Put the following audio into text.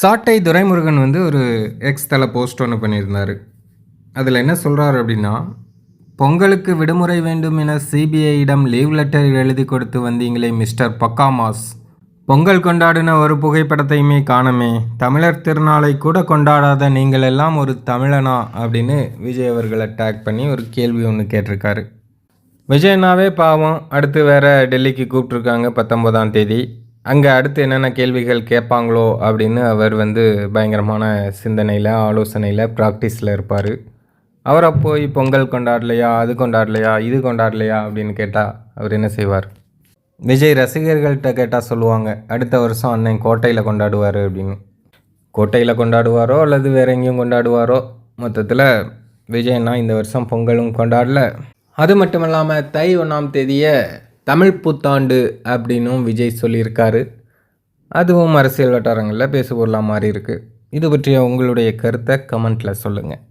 சாட்டை துரைமுருகன் வந்து ஒரு எக்ஸ் தலை போஸ்ட் ஒன்று பண்ணியிருந்தார். அதில் என்ன சொல்கிறாரு அப்படின்னா பொங்கலுக்கு விடுமுறை வேண்டும் என சிபிஐயிடம் லீவ் லெட்டர் எழுதி கொடுத்து வந்தீங்களே மிஸ்டர் பக்காமாஸ். பொங்கல் கொண்டாடின ஒரு புகைப்படத்தையுமே காணமே. தமிழர் திருநாளை கூட கொண்டாடாத நீங்கள் எல்லாம் ஒரு தமிழனா? அப்படின்னு விஜய் அவர்களை டேக் பண்ணி ஒரு கேள்வி ஒன்று கேட்டிருக்காரு. விஜய்னாவே பாவம் அடுத்து வேற டெல்லிக்கு கூப்பிட்ருக்காங்க பத்தொன்பதாம் தேதி. அங்கே அடுத்து என்னென்ன கேள்விகள் கேட்பாங்களோ அப்படின்னு அவர் வந்து பயங்கரமான சிந்தனையில் ஆலோசனையில் ப்ராக்டிஸில் இருப்பார். அவரை போய் பொங்கல் கொண்டாடலையா? அது கொண்டாடலையா? இது கொண்டாடலையா? அப்படின்னு கேட்டால் அவர் என்ன செய்வார்? விஜய் ரசிகர்கள்ட்ட கேட்டால் சொல்லுவாங்க அடுத்த வருஷம் அண்ணன் கோட்டையில் கொண்டாடுவார் அப்படின்னு. கோட்டையில் கொண்டாடுவாரோ அல்லது வேற எங்கேயும் கொண்டாடுவாரோ? மொத்தத்தில் விஜயண்ணா இந்த வருஷம் பொங்கலும் கொண்டாடல. அது மட்டும் இல்லாமல் தை ஒன்றாம் தேதியை தமிழ் புத்தாண்டு அப்படின்னும் விஜய் சொல்லியிருக்காரு. அதுவும் அரசியல் வட்டாரங்களில் பேசுபொருளாக மாறி இருக்குது இது பற்றிய உங்களுடைய கருத்தை கமெண்ட்டில் சொல்லுங்கள்